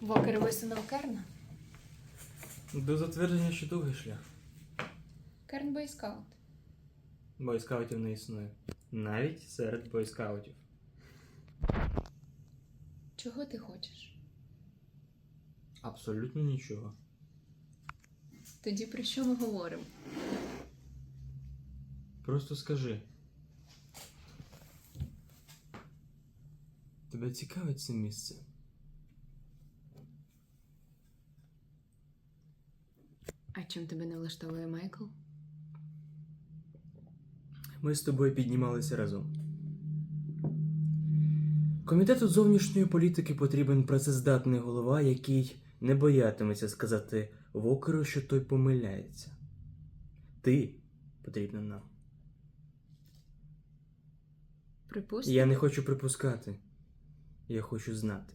Вокер висунув Керна. До затвердження ще довгий шлях. Керн бойскаут. Бойскаутів не існує. Навіть серед бойскаутів. Чого ти хочеш? Абсолютно нічого. Тоді про що ми говоримо? Просто скажи. Тебе цікавить це місце? А чим тебе не влаштовує Майкл? Ми з тобою піднімалися разом. Комітету зовнішньої політики потрібен працездатний голова, який не боятиметься сказати Вокеру, що той помиляється. Ти потрібна нам. Припустимо. Я не хочу припускати. Я хочу знати.